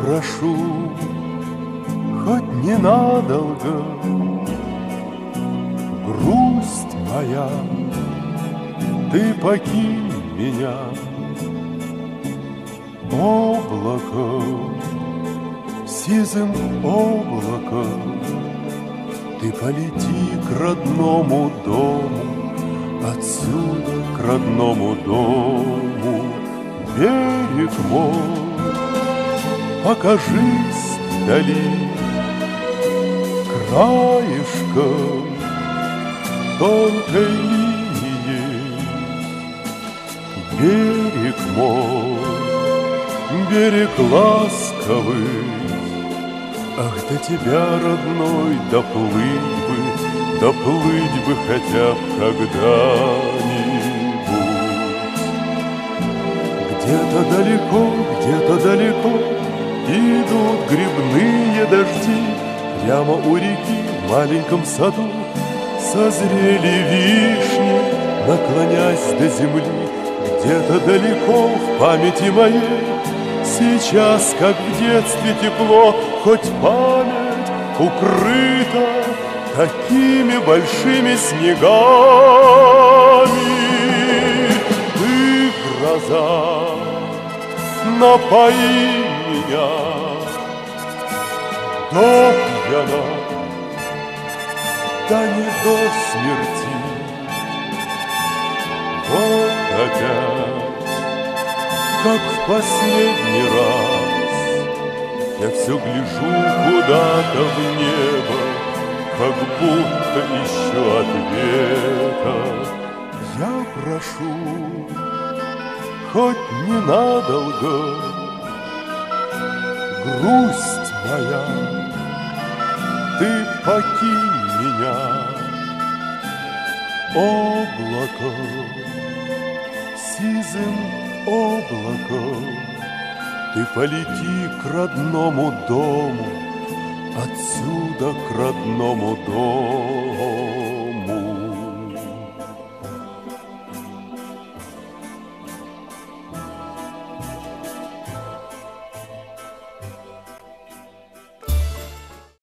прошу, хоть ненадолго, Грусть моя, ты покинь меня, Облако, сизым облаком, Ты полети к родному дому, Отсюда к родному дому, берег мой покажись вдали краешком тонкой линии берег мой, берег ласковый. Ах, до тебя, родной, доплыть бы, доплыть бы хотя б когда-нибудь. Где-то далеко, где-то далеко Идут грибные дожди Прямо у реки в маленьком саду. Созрели вишни, наклонясь до земли Где-то далеко в памяти моей. Сейчас, как в детстве тепло Хоть память укрыта Такими большими снегами. Ты гроза напои меня до пьяна, да не до смерти. Вот опять, как в последний раз, Я все гляжу куда-то в небо, Как будто ищу ответа. Я прошу, хоть ненадолго, грусть моя, ты покинь меня, облако, сизым облаком, ты полети к родному дому, отсюда к родному дому.